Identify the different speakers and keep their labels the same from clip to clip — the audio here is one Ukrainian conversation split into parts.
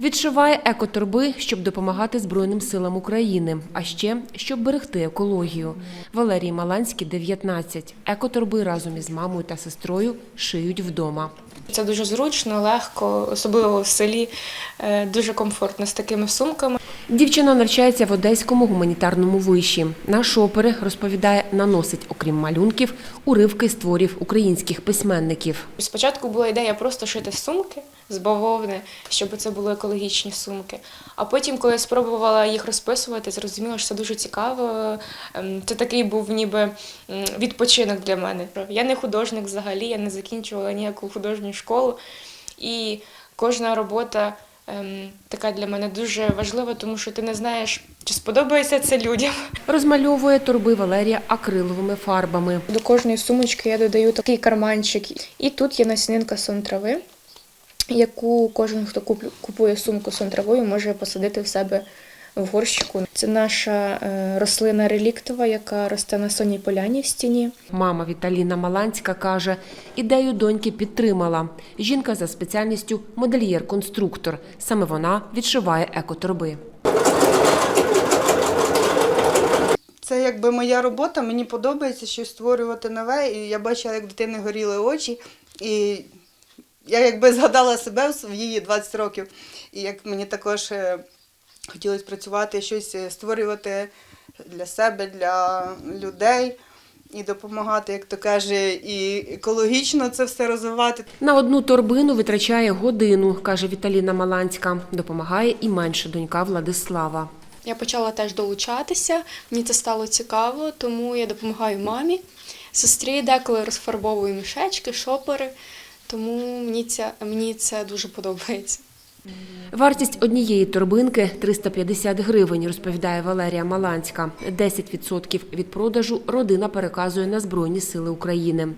Speaker 1: Відшиває екоторби, щоб допомагати Збройним силам України, а ще щоб берегти екологію. Валерій Маланський, 19. Екоторби разом із мамою та сестрою шиють вдома.
Speaker 2: Це дуже зручно, легко, особливо в селі. е, Дуже комфортно з такими сумками.
Speaker 1: Дівчина навчається в Одеському гуманітарному виші. На шопери, розповідає, наносить, окрім малюнків, уривки з творів українських письменників.
Speaker 2: Спочатку була ідея просто шити сумки з бавовни, щоб це були екологічні сумки. А потім, коли я спробувала їх розписувати, зрозуміла, що це дуже цікаво. Ем, Це такий був ніби відпочинок для мене. Я не художник взагалі, я не закінчувала ніяку художню школу. І кожна робота така для мене дуже важлива, тому що ти не знаєш, чи сподобається це людям.
Speaker 1: Розмальовує торби Валерія акриловими фарбами.
Speaker 2: До кожної сумочки я додаю такий карманчик. І тут є насінинка сон трави, яку кожен, хто купує сумку сон травою, може посадити в себе в горщику. Це наша е, рослина реліктова, яка росте на сонній поляні в стіні.
Speaker 1: Мама Віталіна Маланська каже, ідею доньки підтримала. Жінка за спеціальністю модельєр-конструктор. Саме вона відшиває екоторби.
Speaker 3: Це якби моя робота, мені подобається щось створювати нове. І я бачила, як дитини горіли очі. І я якби згадала себе в її 20 років. І як мені також е, хотілося працювати, щось е, створювати для себе, для людей і допомагати, як то каже, і екологічно це все розвивати.
Speaker 1: На одну торбину витрачає годину, каже Віталіна Маланська. Допомагає і менша донька Владислава.
Speaker 4: Я почала теж долучатися, мені це стало цікаво, тому я допомагаю мамі. Сестрі деколи розфарбовую мішечки, шопери, тому мені це, мені це дуже подобається.
Speaker 1: Вартість однієї торбинки 350 гривень, розповідає Валерія Маланська. 10% від продажу родина переказує на Збройні сили України.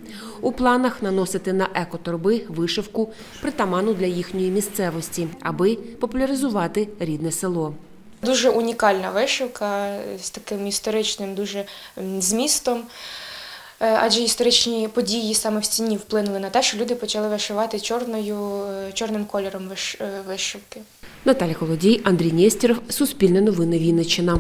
Speaker 1: У планах наносити на екоторби вишивку притаманну для їхньої місцевості, аби популяризувати рідне село.
Speaker 2: Дуже унікальна вишивка з таким історичним дуже змістом. Е, Адже історичні події саме в стіні вплинули на те, що люди почали вишивати чорною, е, чорним кольором виш- е, вишивки.
Speaker 1: Наталя Холодій, Андрій Нєстєров, Суспільне новини Вінниччина.